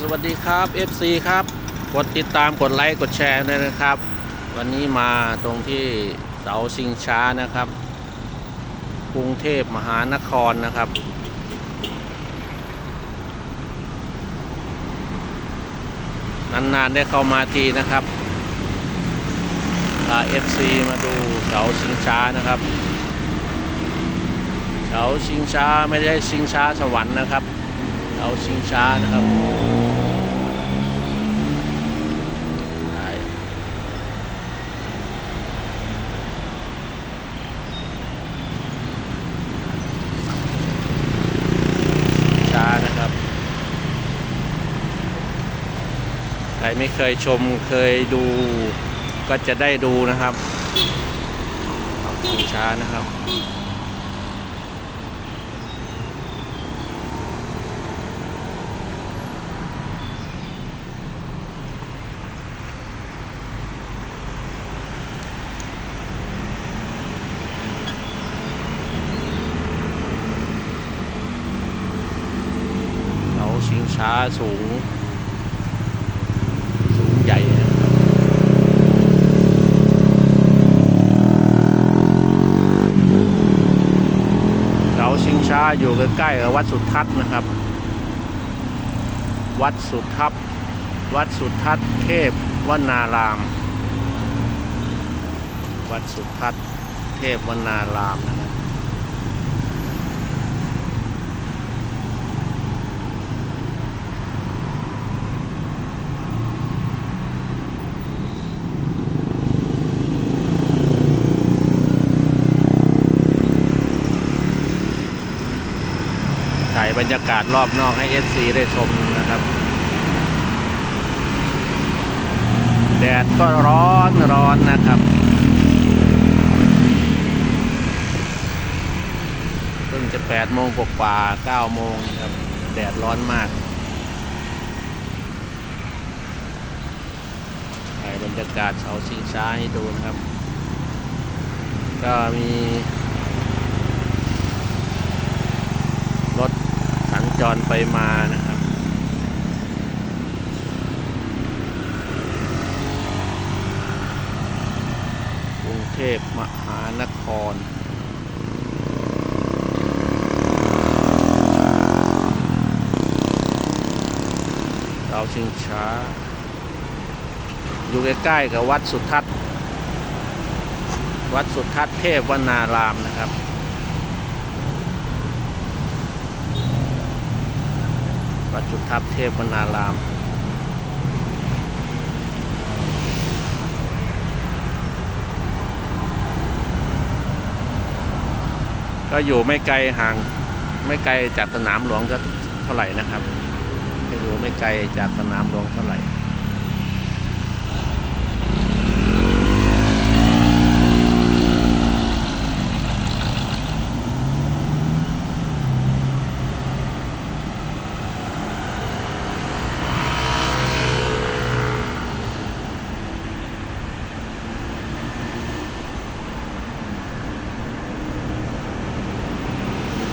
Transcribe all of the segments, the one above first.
สวัสดีครับ FC ครับ กดติดตามกดไลค์กดแชร์ด้วยนะครับ วันนี้มาตรงที่เสาชิงช้านะครับ กรุงเทพมหานครนะครับ นานๆได้เข้ามาทีนะครับพา FC มาดูเสาชิงช้านะครับเสาชิงช้าไม่ได้ชิงช้าสวรรค์นะครับเสาชิงช้านะครับได้ช้านะครับ ใค รไม่เคยชมเคยดูก็จะได้ดูนะครับเสาชิงช้านะครับเสาชิงช้าสูง ใหญ่นะครับเสาชิงช้าอยู่ใกล้ๆกับวัดสุทัศน์นะครับ วัดสุทัศน์วัดสุทัศน์เทพวนาราม วัดสุทัศน์เทพวนารามนะครับ บรรยากาศรอบนอกให้ SC ได้ชมนะครับ แดดก็ร้อนร้อนนะครับเพิ่งจะ8โมงกว่าๆ9โมงนะครับ แดดร้อนมากถ่ายบรรยากาศเสาชิงช้าให้ดูนะครับ ก็มี รถสัญ จรไปมานะครับกรุงเทพมหานครเราชิงช้า อยู่ใกล้ๆกับวัดสุทัศน์ วัดสุทัศน์เทพวนารามนะครับ วัดจุทัพเทพวนาราม ก็อยู่ไม่ไกลห่างไม่ไกลจากสนามหลวงก็เท่าไหร่นะครับ ไม่อยู่ไม่ไกลจากสนามหลวงเท่าไหร่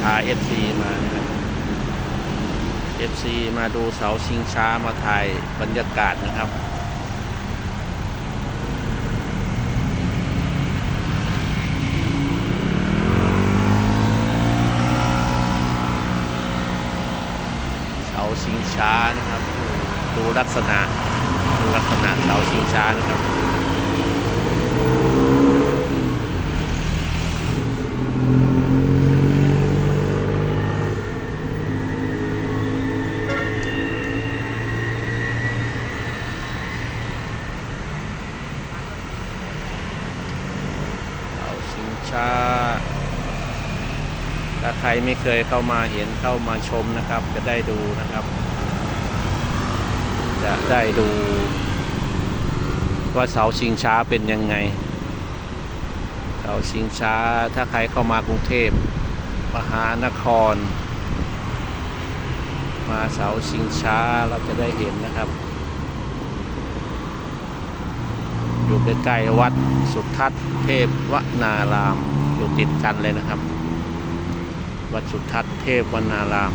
พา FC มานะครับ FC มาดูเสาชิงช้ามาถ่ายบรรยากาศนะครับเสาชิงช้านะครับ ดูลักษณะดูลักษณะเสาชิงช้านะครับ เขา ช้าถ้าใครไม่เคยเข้ามาเห็นเข้ามาชมนะครับ จะได้ดูนะครับ จะได้ดู ว่าเสาชิงช้าเป็นยังไง เสาชิงช้าถ้าใครเข้ามากรุงเทพมหานคร มาเสาชิงช้าเราจะได้เห็นนะครับ อยู่ใกล้ๆวัดสุทัศน์เทพวนาราม อยู่ติดกันเลยนะครับ วัดสุทัศน์เทพวนาราม